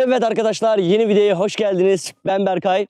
Evet arkadaşlar yeni videoya hoş geldiniz. Ben Berkay.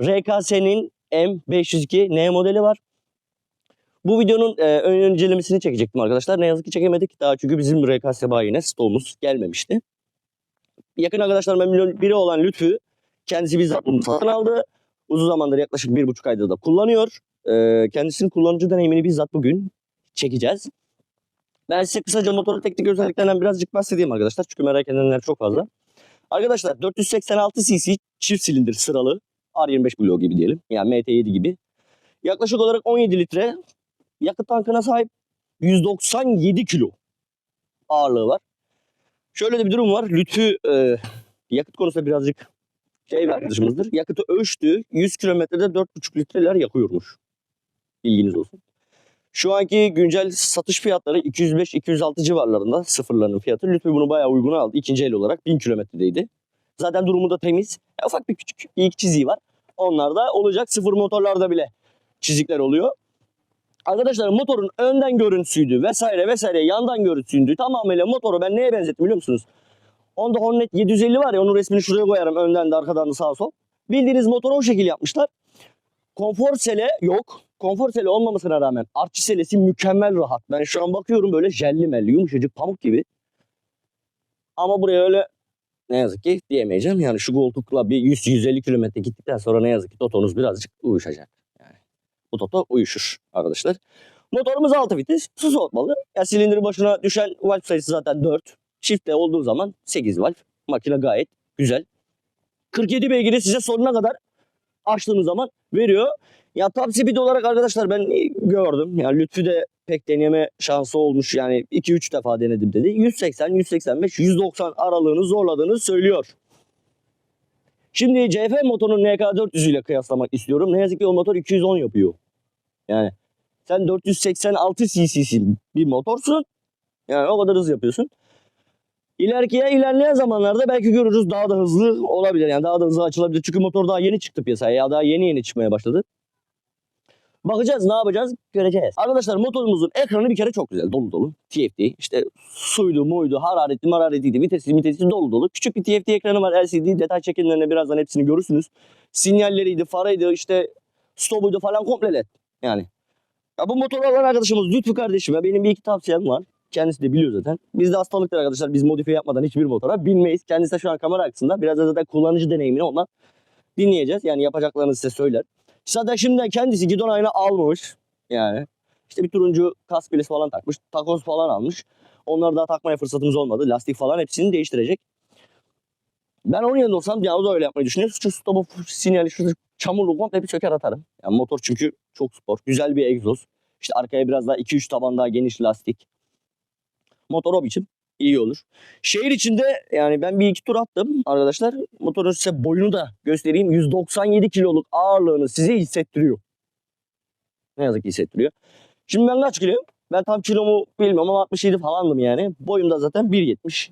RKS'nin M502 N modeli var. Bu videonun e, ön incelemesini çekecektim arkadaşlar. Ne yazık ki çekemedik daha çünkü bizim RKS bayine stoğumuz gelmemişti. Yakın arkadaşlarımdan biri olan Lütfü kendisi bizzat bunu satın aldı. Uzun zamandır yaklaşık bir buçuk aydır da kullanıyor. E, kendisinin kullanıcı deneyimini bizzat bugün çekeceğiz. Ben size kısaca motorun teknik özelliklerinden birazcık bahsedeyim arkadaşlar. Çünkü merak edenler çok fazla. Arkadaşlar 486 cc çift silindir sıralı R25 bloğu gibi diyelim. Yani MT7 gibi. Yaklaşık olarak 17 litre yakıt tankına sahip 197 kilo ağırlığı var. Şöyle de bir durum var. Lütfü e, yakıt konusunda birazcık şey bir arkadaşımızdır. Yakıtı ölçtü. 100 kilometrede 4,5 litreler yakıyormuş. Bilginiz olsun. Şu anki güncel satış fiyatları 205-206 civarlarında sıfırlarının fiyatı. Lütfü bunu bayağı uyguna aldı. İkinci el olarak 1000 kilometredeydi. Zaten durumu da temiz. Ya ufak bir küçük ilk çiziği var. Onlar da olacak. Sıfır motorlarda bile çizikler oluyor. Arkadaşlar motorun önden görüntüsüydü vesaire vesaire yandan görüntüsüydü. Tamamıyla motoru ben neye benzettim biliyor musunuz? Honda Hornet 750 var ya onun resmini şuraya koyarım önden de arkadan da sağa sol. Bildiğiniz motoru o şekil yapmışlar. Konfor sele yok. Konfor sele olmamasına rağmen artçı selesi mükemmel rahat. Ben şu an bakıyorum böyle jelli melli yumuşacık pamuk gibi. Ama buraya öyle ne yazık ki diyemeyeceğim. Yani şu koltukla bir 100-150 kilometre gittikten sonra ne yazık ki Toto'nuz birazcık uyuşacak. Yani bu Toto uyuşur arkadaşlar. Motorumuz 6 vites. Su soğutmalı. Ya silindir başına düşen valve sayısı zaten 4. Çiftte olduğu zaman 8 valve. Makine gayet güzel. 47 beygiri size sonuna kadar açtığınız zaman veriyor. Ya top speed olarak arkadaşlar ben gördüm. Yani Lütfü de pek deneme şansı olmuş. Yani 2-3 defa denedim dedi. 180, 185, 190 aralığını zorladığını söylüyor. Şimdi CF motorunun NK400 ile kıyaslamak istiyorum. Ne yazık ki o motor 210 yapıyor. Yani sen 486 cc'sin bir motorsun. Yani o kadar hız yapıyorsun. İleriki ya ilerleyen zamanlarda belki görürüz daha da hızlı olabilir. Yani daha da hızlı açılabilir. Çünkü motor daha yeni çıktı piyasaya. Ya daha yeni yeni çıkmaya başladı. Bakacağız ne yapacağız göreceğiz. Arkadaşlar motorumuzun ekranı bir kere çok güzel dolu dolu. TFT işte suydu muydu hararetli mararetiydi vitesi vitesi dolu dolu. Küçük bir TFT ekranı var LCD detay çekimlerine birazdan hepsini görürsünüz. Sinyalleriydi faraydı işte stopuydu falan komple led. Yani. Ya bu motor alan arkadaşımız Lütfü kardeşime benim bir iki tavsiyem var. Kendisi de biliyor zaten. Bizde hastalıktır arkadaşlar. Biz modifiye yapmadan hiçbir motora binmeyiz. Kendisi de şu an kamera arkasında. Biraz da zaten kullanıcı deneyimini ondan dinleyeceğiz. Yani yapacaklarını size söyler. Zaten şimdiden kendisi gidon ayna almamış. Yani işte bir turuncu kask bilesi falan takmış. Takoz falan almış. Onları daha takmaya fırsatımız olmadı. Lastik falan hepsini değiştirecek. Ben onun yanında olsam ya da öyle yapmayı düşünüyor. Şu stopu sinyali şu çamurlu komple bir söker atarım. Yani motor çünkü çok spor. Güzel bir egzoz. İşte arkaya biraz daha 2-3 taban daha geniş lastik. Motor o biçim iyi olur. Şehir içinde yani ben bir iki tur attım arkadaşlar. Motorun size boyunu da göstereyim. 197 kiloluk ağırlığını size hissettiriyor. Ne yazık ki hissettiriyor. Şimdi ben kaç kiloyum? Ben tam kilomu bilmiyorum ama 67 falandım yani. Boyum da zaten 1.70.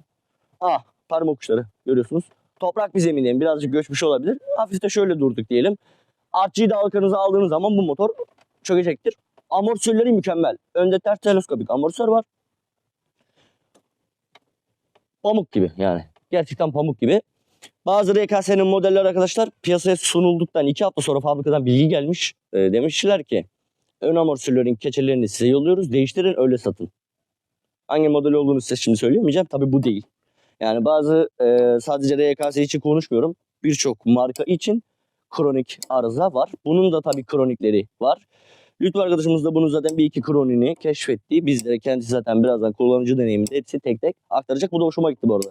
Ah parmak uçları görüyorsunuz. Toprak bir zemindeyim. Birazcık göçmüş olabilir. Hafif de şöyle durduk diyelim. Artçıyı da arkanıza aldığınız zaman bu motor çökecektir. Amortisörleri mükemmel. Önde ters teleskopik amortisör var. Pamuk gibi yani. Gerçekten pamuk gibi. Bazı RKS'nin modeller arkadaşlar piyasaya sunulduktan iki hafta sonra fabrikadan bilgi gelmiş. E, demişler ki ön amortisörlerin keçelerini size yolluyoruz. Değiştirin öyle satın. Hangi model olduğunu size şimdi söyleyemeyeceğim. Tabii bu değil. Yani bazı e, sadece RKS için konuşmuyorum. Birçok marka için kronik arıza var. Bunun da tabii kronikleri var. Lütfü arkadaşımız da bunu zaten bir iki kronini keşfetti. Bizlere kendisi zaten birazdan kullanıcı deneyiminde hepsi tek tek aktaracak. Bu da hoşuma gitti bu arada.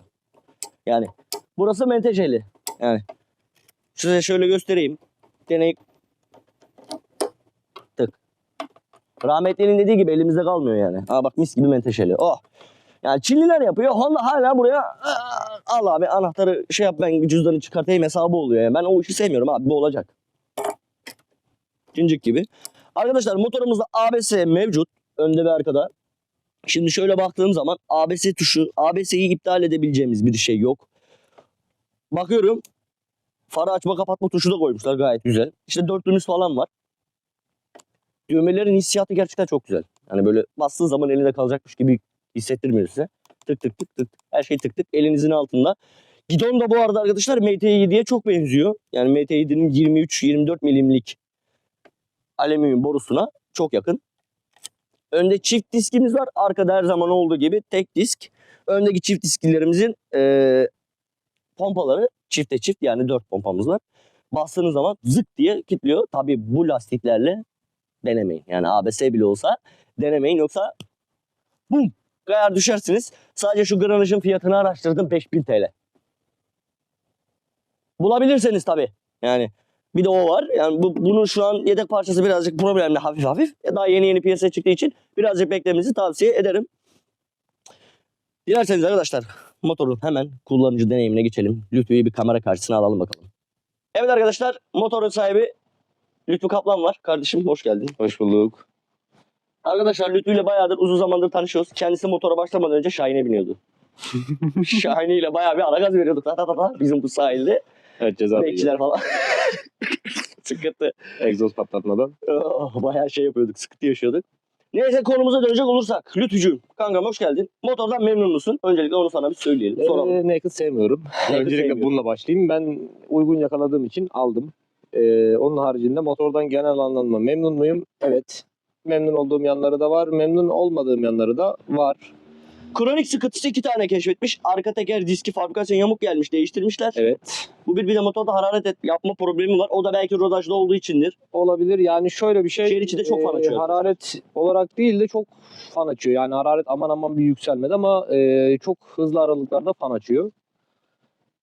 Yani burası menteşeli. Yani size şöyle göstereyim. Deney tık. Rahmetli'nin dediği gibi elimizde kalmıyor yani. Aa bak mis gibi menteşeli. Oh. Yani Çinliler yapıyor. Honda hala buraya "Aa, al abi anahtarı şey yap ben cüzdanı çıkartayım hesabı oluyor. Yani ben o işi sevmiyorum abi bu olacak. Cincik gibi. Arkadaşlar motorumuzda ABS mevcut. Önde ve arkada. Şimdi şöyle baktığım zaman ABS tuşu, ABS'yi iptal edebileceğimiz bir şey yok. Bakıyorum. Farı açma kapatma tuşu da koymuşlar gayet güzel. İşte dörtlümüz falan var. Düğmelerin hissiyatı gerçekten çok güzel. Yani böyle bastığın zaman elinde kalacakmış gibi hissettirmiyor size. Tık tık tık tık. Her şey tık tık elinizin altında. Gidon da bu arada arkadaşlar MT7'ye çok benziyor. Yani MT7'nin 23-24 milimlik alüminyum borusuna çok yakın. Önde çift diskimiz var. Arkada her zaman olduğu gibi tek disk. Öndeki çift disklerimizin eee, pompaları çifte çift yani dört pompamız var. Bastığınız zaman zık diye kilitliyor. Tabii bu lastiklerle denemeyin. Yani ABS bile olsa denemeyin yoksa bum kayar düşersiniz. Sadece şu granajın fiyatını araştırdım 5000 TL. Bulabilirseniz tabii. Yani bir de o var. Yani bu, bunun şu an yedek parçası birazcık problemli hafif hafif. E, Daha yeni yeni piyasaya çıktığı için birazcık beklemenizi tavsiye ederim. Dilerseniz arkadaşlar motorun hemen kullanıcı deneyimine geçelim. Lütfü'yü bir kamera karşısına alalım bakalım. Evet arkadaşlar motorun sahibi Lütfü Kaplan var. Kardeşim hoş geldin. Hoş bulduk. Arkadaşlar Lütfü ile bayağıdır uzun zamandır tanışıyoruz. Kendisi motora başlamadan önce Şahin'e biniyordu. Şahin'i ile bayağı bir ara gaz veriyorduk. Ta ta ta ta bizim bu sahilde. Evet ceza Bekçiler falan. Sıkıntı. Egzoz patlatmadan. Oh, bayağı şey yapıyorduk. Sıkıntı yaşıyorduk. Neyse konumuza dönecek olursak. Lütfücüğüm. Kankam hoş geldin. Motordan memnun musun? Öncelikle onu sana bir söyleyelim. Soralım. Ee, naked sevmiyorum. Öncelikle sevmiyorum. bununla başlayayım. Ben uygun yakaladığım için aldım. Ee, onun haricinde motordan genel anlamda memnun muyum? Evet. Memnun olduğum yanları da var. Memnun olmadığım yanları da var. Kronik sıkıntısı iki tane keşfetmiş. Arka teker diski fabrikasyon yamuk gelmiş. Değiştirmişler. Evet. Bu bir bir de motorda hararet et, yapma problemi var. O da belki rodajda olduğu içindir. Olabilir. Yani şöyle bir şey. Şehir içi de çok fan açıyor. Hararet olarak değil de çok fan açıyor. Yani hararet aman aman bir yükselmedi ama e, çok hızlı aralıklarda fan açıyor.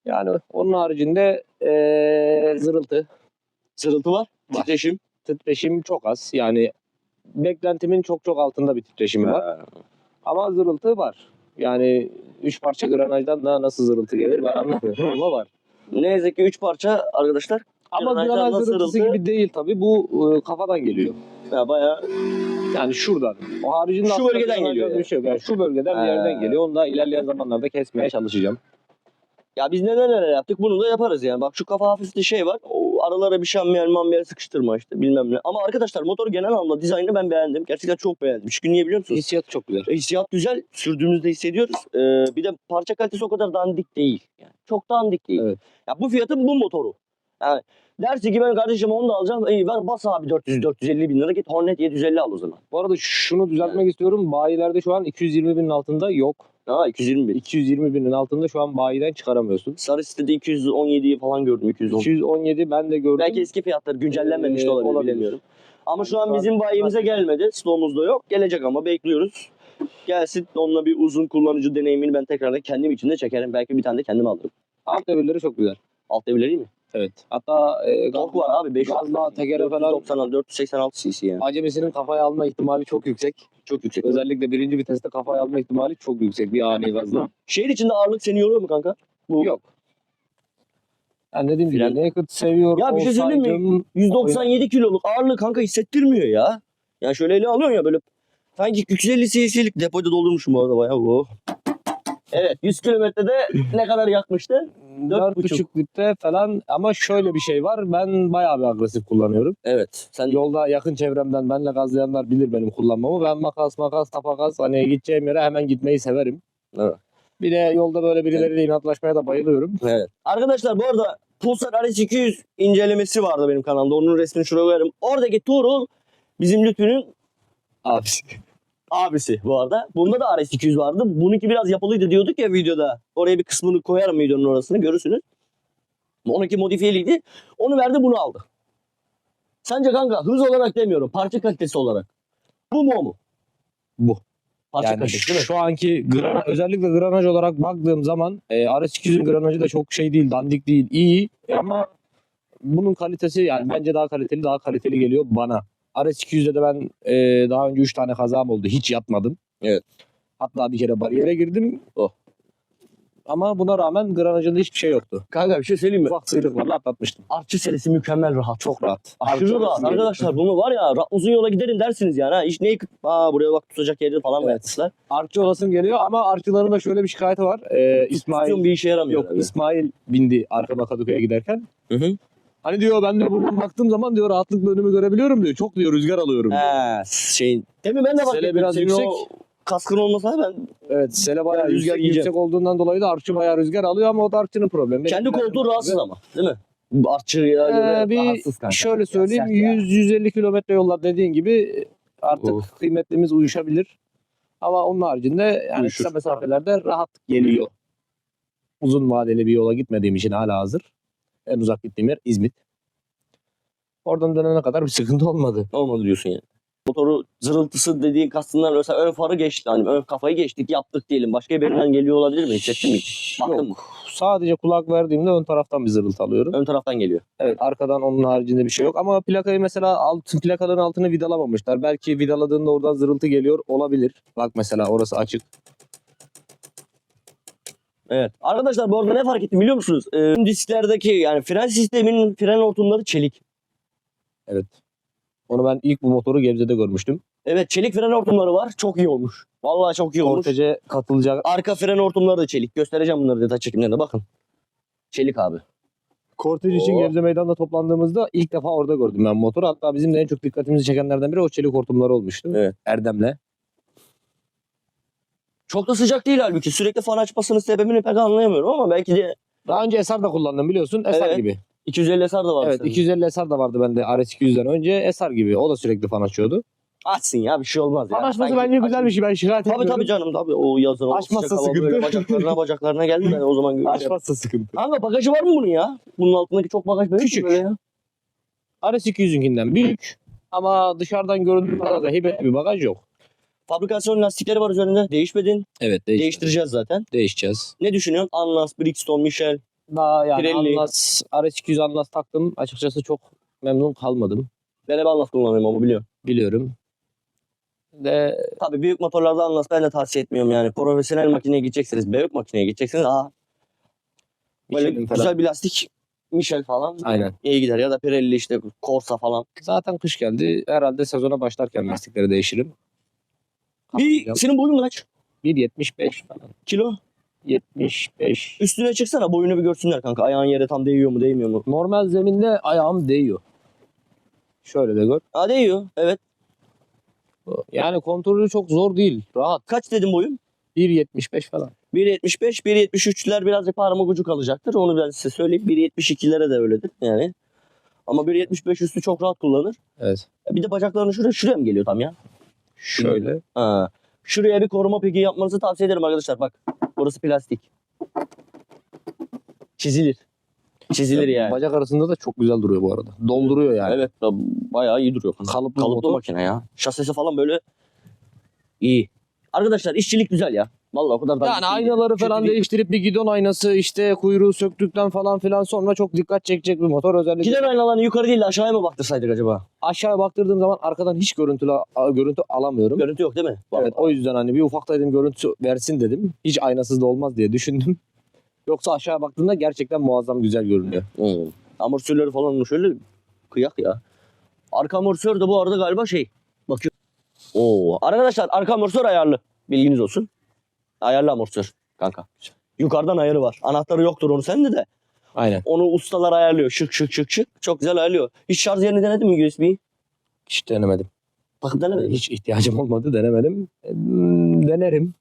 Yani onun haricinde e, zırıltı, Sırıltı var. Var. Titreşim. titreşim çok az. Yani beklentimin çok çok altında bir titreşimi var. Ama zırıltı var. Yani üç parça granajdan daha nasıl zırıltı gelir ben anlamıyorum ama var. Ne yazık ki 3 parça arkadaşlar. Ama granaj zırıltısı zırıltı? gibi değil tabii. Bu e, kafadan geliyor. Ya bayağı Yani şuradan. O haricinde Şu bölgeden geliyor Bir yani. şey yok. Yani şu bölgeden bir yerden geliyor. Onu da ilerleyen zamanlarda kesmeye çalışacağım. Ya biz neler neler yaptık bunu da yaparız yani. Bak şu kafa hafifli şey var. Aralara bir şambiyer mambiyer sıkıştırma işte bilmem ne. Ama arkadaşlar motoru genel anlamda dizaynını ben beğendim. Gerçekten çok beğendim. Çünkü niye biliyor musunuz? Hissiyatı çok güzel. Hissiyat güzel. Sürdüğümüzde hissediyoruz. Ee, bir de parça kalitesi o kadar dandik değil. Yani çok dandik değil. Evet. Ya bu fiyatın bu motoru. Yani dersi ki ben kardeşim onu da alacağım. İyi ver bas abi 400-450 bin lira git Hornet 750 al o zaman. Bu arada şunu düzeltmek istiyorum. Bayilerde şu an 220 binin altında yok. Ha 220 bin. 220 binin altında şu an bayiden çıkaramıyorsun. Sarı sitede 217'yi falan gördüm 210. 217 ben de gördüm. Belki eski fiyatlar güncellenmemiş Ee, olabilir, olabilir. bilemiyorum. Ama şu Yani an şu an- bizim bayimize gelmedi. Stoğumuzda yok. Gelecek ama bekliyoruz. Gelsin onunla bir uzun kullanıcı deneyimini ben tekrardan kendim için de çekerim. Belki bir tane de kendim alırım. Alt devirleri çok güzel. Alt devirleri mi? Evet. Hatta e, Tork var abi. 500 Gazla, tekere falan 496, 486 cc yani. acemisinin kafaya alma ihtimali çok yüksek. Çok yüksek. Özellikle birinci viteste kafaya alma ihtimali çok yüksek bir ani gazla. Şehir içinde ağırlık seni yoruyor mu kanka? Bu Yok. Yani dediğim Fren- gibi naked seviyor Ya bir şey söyleyeyim mi? olsaydım- 197 kiloluk ağırlığı kanka hissettirmiyor ya. Yani şöyle ele alıyorsun ya böyle sanki 250 cc'lik depoda doldurmuşum bu arada bayağı bu. Evet 100 kilometrede ne kadar yakmıştı? Dört Dört buçuk. buçuk litre falan ama şöyle bir şey var. Ben bayağı bir agresif kullanıyorum. Evet. Sen Yolda yakın çevremden benle gazlayanlar bilir benim kullanmamı. Ben makas makas tapakas hani gideceğim yere hemen gitmeyi severim. Evet. Bir de yolda böyle birileriyle inatlaşmaya da bayılıyorum. Evet. Arkadaşlar bu arada Pulsar RS200 incelemesi vardı benim kanalımda. Onun resmini şuraya koyarım. Oradaki Tuğrul bizim Lütfü'nün abisi. Abisi bu arada. Bunda da RS200 vardı. Bununki biraz yapılıydı diyorduk ya videoda. Oraya bir kısmını koyarım videonun orasını görürsünüz. Onunki modifiyeliydi. Onu verdi bunu aldı. Sence kanka hız olarak demiyorum. Parça kalitesi olarak. Bu mu o mu? Bu. Parça Yani kalitesi değil mi? şu anki özellikle granaj olarak baktığım zaman e, RS200'ün granajı da çok şey değil, dandik değil, iyi ama bunun kalitesi yani bence daha kaliteli, daha kaliteli geliyor bana. RS200'de de ben e, daha önce 3 tane kazam oldu. Hiç yatmadım. Evet. Hatta bir kere bariyere girdim. Oh. Ama buna rağmen granajında hiçbir şey yoktu. Kanka bir şey söyleyeyim mi? Ufak sıyrıklarla atlatmıştım. Artçı serisi mükemmel rahat. Çok rahat. Aşırı Çok rahat arkadaşlar. Bunu var ya ra- uzun yola giderim dersiniz yani. Ha. Hiç neyi Aa, buraya bak tutacak yeri falan Evet. yapmışlar. Artçı olasım geliyor ama artçıların da şöyle bir şikayeti var. E, İsmail İsmail bir işe yaramıyor. Yok İsmail bindi arkama Kadıköy'e giderken. Hı hı. Hani diyor ben de buradan baktığım zaman diyor rahatlıkla önümü görebiliyorum diyor. Çok diyor rüzgar alıyorum. diyor. He, şeyin. Demin ben de fark Sele biraz yüksek. kaskın olmasa ben Evet sele bayağı Rüzgar rüzgar yiyeceğim. yüksek olduğundan dolayı da artçı bayağı rüzgar alıyor ama o da artçının problemi. kendi Benim- koltuğu rahatsız ama. Değil mi? Artçıya Ee, göre bir rahatsız kanka. şöyle söyleyeyim Sert ya. 100-150 kilometre yollar dediğin gibi artık Of. kıymetlimiz uyuşabilir. Ama onun haricinde yani Uyuşur. kısa mesafelerde rahat geliyor. Uzun vadeli bir yola gitmediğim için hala hazır. En uzak gittiğim yer İzmit. Oradan dönene kadar bir sıkıntı olmadı. Olmadı diyorsun yani. Motoru zırıltısı dediğin kastından mesela ön farı geçti. Hani ön kafayı geçtik yaptık diyelim. Başka birinden geliyor olabilir mi? Hissettin mi? hiç? Baktın mı? Yok. Sadece kulak verdiğimde ön taraftan bir zırıltı alıyorum. Ön taraftan geliyor. Evet arkadan onun haricinde bir şey yok. Ama plakayı mesela altın plakaların altını vidalamamışlar. Belki vidaladığında oradan zırıltı geliyor olabilir. Bak mesela orası açık. Evet. Arkadaşlar bu arada ne fark ettim biliyor musunuz? Ee, disklerdeki yani fren sisteminin fren hortumları çelik. Evet. Onu ben ilk bu motoru Gebze'de görmüştüm. Evet çelik fren hortumları var. Çok iyi olmuş. Vallahi çok iyi olmuş. Kortece katılacak. Arka fren hortumları da çelik. Göstereceğim bunları detay çekimlerinde bakın. Çelik abi. Kortej için Oo. Gebze Meydan'da toplandığımızda ilk defa orada gördüm ben motoru. Hatta bizim de en çok dikkatimizi çekenlerden biri o çelik hortumları olmuştu. Evet. Erdem'le. Çok da sıcak değil halbuki. Sürekli fan açmasının sebebini pek anlayamıyorum ama belki de Daha önce Eser de kullandım biliyorsun. Eser Evet. gibi. 250 SR da var. Evet 250 Eser de vardı bende RS200'den önce. Eser gibi. O da sürekli fan açıyordu. Açsın ya bir şey olmaz ya. Fan açması Sanki bence güzel bir şey. Ben şikayet Tabii etmiyorum. tabii canım tabii o yazın o Açmazsa sıcak hava sıkıntı. böyle bacaklarına bacaklarına geldi ben o zaman göreceğim. Açmazsa sıkıntı. Kanka bagajı var mı bunun ya? Bunun altındaki çok bagaj böyle Küçük. Böyle ya. RS200'ünkinden büyük. Ama dışarıdan göründüğü kadar da heybetli bir bagaj yok. Fabrikasyon lastikleri var üzerinde. Değişmedin. Evet Değiştireceğiz zaten. Değişeceğiz. Ne düşünüyorsun? Anlas, Brixton, Michel. Daha yani Pirelli. Anlas, RS200 Anlas taktım. Açıkçası çok memnun kalmadım. Ben hep Anlas kullanıyorum ama biliyorum. Biliyorum. De Tabii büyük motorlarda Anlas ben de tavsiye etmiyorum yani. Profesyonel makineye gideceksiniz, büyük makineye gideceksiniz. Aa, böyle Michelin falan. güzel bir lastik Michel falan Aynen. iyi gider ya da Pirelli işte Corsa falan. Zaten kış geldi. Herhalde sezona başlarken lastikleri değişirim. Bir, senin boyun kaç? 1.75 falan. Kilo? 75. Üstüne çıksana boyunu bir görsünler kanka. Ayağın yere tam değiyor mu değmiyor mu? Normal zeminde ayağım değiyor. Şöyle de gör. Aa değiyor. Evet. Yani kontrolü çok zor değil. Rahat. Kaç dedim boyum? 1.75 falan. 1.75, 1.73'ler birazcık parmak ucu kalacaktır. Onu ben size söyleyeyim. 1.72'lere de öyledir yani. Ama 1.75 üstü çok rahat kullanır. Evet. Bir de bacaklarını şuraya, şuraya mı geliyor tam ya? Şöyle. Ha. Şuraya bir koruma peki yapmanızı tavsiye ederim arkadaşlar. Bak burası plastik. Çizilir. Çizilir yani. Bacak arasında da çok güzel duruyor bu arada. Dolduruyor yani. Evet bayağı iyi duruyor. Kalıplı, Kalıplı motor. makine ya. Şasisi falan böyle iyi. Arkadaşlar işçilik güzel ya. Vallahi o kadar da Yani aynaları falan değil. değiştirip bir gidon aynası işte kuyruğu söktükten falan filan sonra çok dikkat çekecek bir motor özellikle. Giden aynalarını yukarı değil de aşağıya mı baktırsaydık acaba? Aşağıya baktırdığım zaman arkadan hiç görüntü görüntü alamıyorum. Görüntü yok değil mi? Evet o yüzden hani bir ufak dedim görüntü versin dedim. Hiç aynasız da olmaz diye düşündüm. Yoksa aşağıya baktığında gerçekten muazzam güzel görünüyor. Hmm. Amortisörleri falan şöyle kıyak ya. Arka amortisör de bu arada galiba şey. Bakıyor. Oo. Arkadaşlar arka amortisör ayarlı. Bilginiz olsun. Ayarlı amortisör kanka. Yukarıdan ayarı var. Anahtarı yoktur onu sende de. Aynen. Onu ustalar ayarlıyor. Şık şık şık şık. Çok güzel ayarlıyor. Hiç şarj yerini denedin mi USB'yi? Hiç denemedim. Bakıp denemedin. mi? Hiç ihtiyacım olmadı denemedim. E, hmm, Denerim.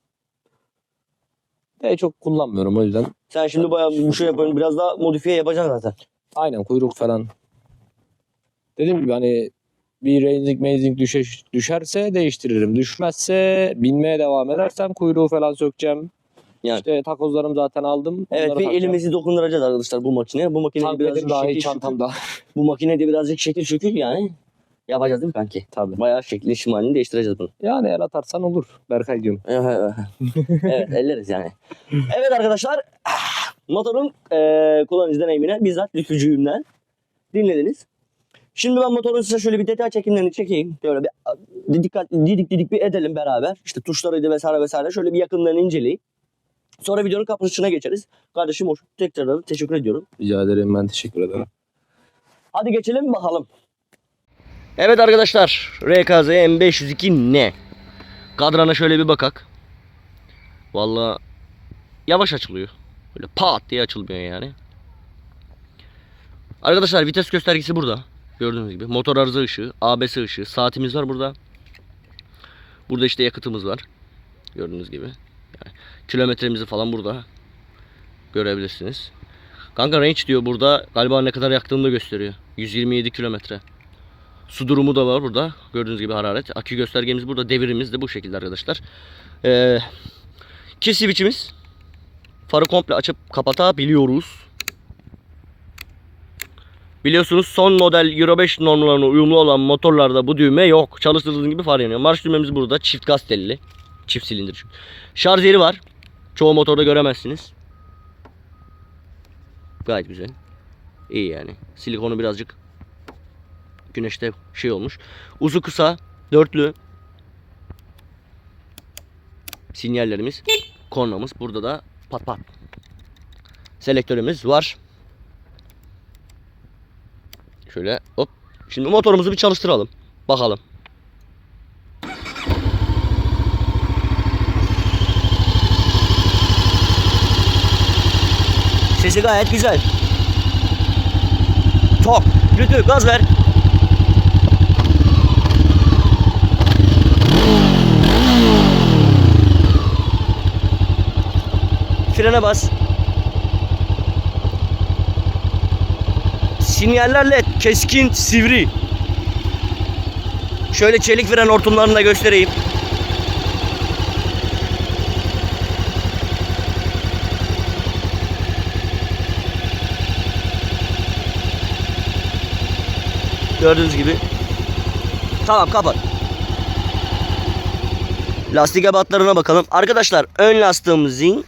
De çok kullanmıyorum o yüzden. Sen şimdi bayağı bir şey yapıyorsun. Biraz daha modifiye yapacaksın zaten. Aynen kuyruk falan. Dediğim gibi hani bir racing mazing düşe, düşerse değiştiririm. Düşmezse binmeye devam edersem kuyruğu falan sökeceğim. Yani. İşte takozlarımı zaten aldım. Evet Onları bir takacağım. elimizi dokunduracağız arkadaşlar bu makineye. Bu makinede Tank birazcık dahi şekil çantamda. Bu makinede birazcık şekil şükür yani. Yapacağız değil mi kanki? Tabii. Bayağı şekli şimalini değiştireceğiz bunu. Yani el atarsan olur Berkay diyorum. evet elleriz yani. Evet arkadaşlar motorun eee kullanıcı deneyimine bizzat lütfücüğümden dinlediniz. Şimdi ben motorun size şöyle bir detay çekimlerini çekeyim. Böyle bir dikkat didik didik bir edelim beraber. İşte tuşlarıydı vesaire vesaire. Şöyle bir yakından inceleyin. Sonra videonun kapanışına geçeriz. Kardeşim hoş tekrar teşekkür ediyorum. Rica ederim ben teşekkür ederim. Hadi geçelim bakalım. Evet arkadaşlar. RKZ M502 ne? Kadrana şöyle bir bakak. Vallahi yavaş açılıyor. Böyle pat diye açılmıyor yani. Arkadaşlar vites göstergesi burada. Gördüğünüz gibi. Motor arıza ışığı, ABS ışığı, saatimiz var burada. Burada işte yakıtımız var. Gördüğünüz gibi. Yani kilometremizi falan burada görebilirsiniz. Kanka range diyor burada. Galiba ne kadar yaktığını da gösteriyor. 127 kilometre. Su durumu da var burada. Gördüğünüz gibi hararet. Akü göstergemiz burada. Devirimiz de bu şekilde arkadaşlar. Ee, kill switch'imiz. Farı komple açıp kapatabiliyoruz. Biliyorsunuz son model Euro 5 normlarına uyumlu olan motorlarda bu düğme yok. Çalıştırdığınız gibi far yanıyor. Marş düğmemiz burada. Çift gaz telli. Çift silindir çünkü. Şarj yeri var. Çoğu motorda göremezsiniz. Gayet güzel. İyi yani. Silikonu birazcık güneşte şey olmuş. Uzu kısa, dörtlü. Sinyallerimiz, kornamız. Burada da pat pat. Selektörümüz var. Şöyle hop. Şimdi motorumuzu bir çalıştıralım. Bakalım. Sesi gayet güzel. Tok. Lütfü gaz ver. Frene bas. Sinyallerle keskin, sivri. Şöyle çelik fren hortumlarını da göstereyim. Gördüğünüz gibi. Tamam kapat. Lastik ebatlarına bakalım. Arkadaşlar ön lastiğimizin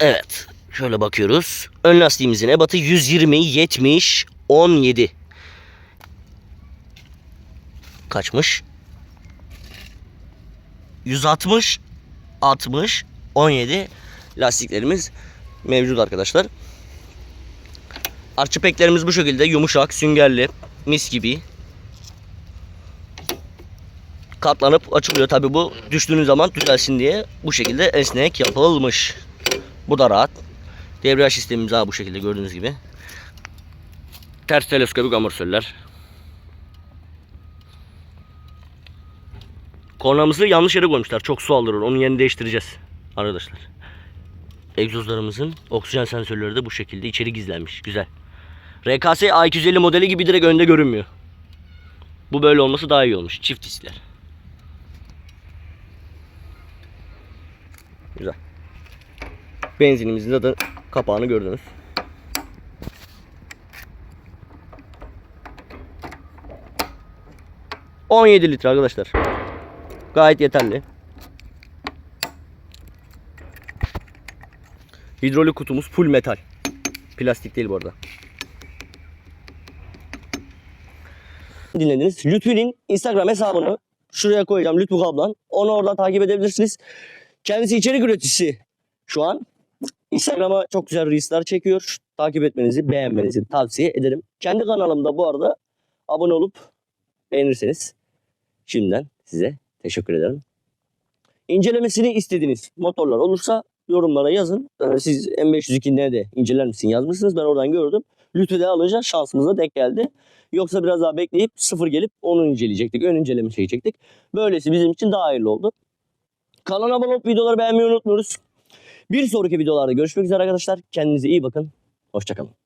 Evet. Şöyle bakıyoruz. Ön lastiğimizin ebatı 120, 70, 17. Kaçmış? 160, 60, 17 lastiklerimiz mevcut arkadaşlar. Arçı peklerimiz bu şekilde yumuşak, süngerli, mis gibi. Katlanıp açılıyor. Tabi bu düştüğünüz zaman düzelsin diye bu şekilde esnek yapılmış. Bu da rahat. Debriyaj sistemimiz ha bu şekilde gördüğünüz gibi. Ters teleskopik amortisörler. Kornamızı yanlış yere koymuşlar. Çok su alır. Onun yerini değiştireceğiz. Arkadaşlar. Egzozlarımızın oksijen sensörleri de bu şekilde içeri gizlenmiş. Güzel. RKS A250 modeli gibi direkt önde görünmüyor. Bu böyle olması daha iyi olmuş. Çift diskler. Güzel. Benzinimizin de kapağını gördünüz. ...17 litre arkadaşlar. Gayet yeterli. Hidrolik kutumuz full metal. Plastik değil bu arada. Dinlediniz. Lütfü'nün Instagram hesabını şuraya koyacağım Lütfü Kablan. Onu oradan takip edebilirsiniz. Kendisi içerik üreticisi şu an. Instagram'a çok güzel reelsler çekiyor. Takip etmenizi, beğenmenizi tavsiye ederim. Kendi kanalımda bu arada abone olup beğenirseniz şimdiden size teşekkür ederim. İncelemesini istediğiniz motorlar olursa yorumlara yazın. Ee, Siz M502 nerede inceler misin yazmışsınız. Ben oradan gördüm. Lütfü'de alınca şansımıza denk geldi. Yoksa biraz daha bekleyip sıfır gelip onu inceleyecektik. Ön inceleme çekecektik. Böylesi bizim için daha hayırlı oldu. Kanala abone olup videoları beğenmeyi unutmuyoruz. Bir sonraki videolarda görüşmek üzere arkadaşlar. Kendinize iyi bakın. Hoşçakalın.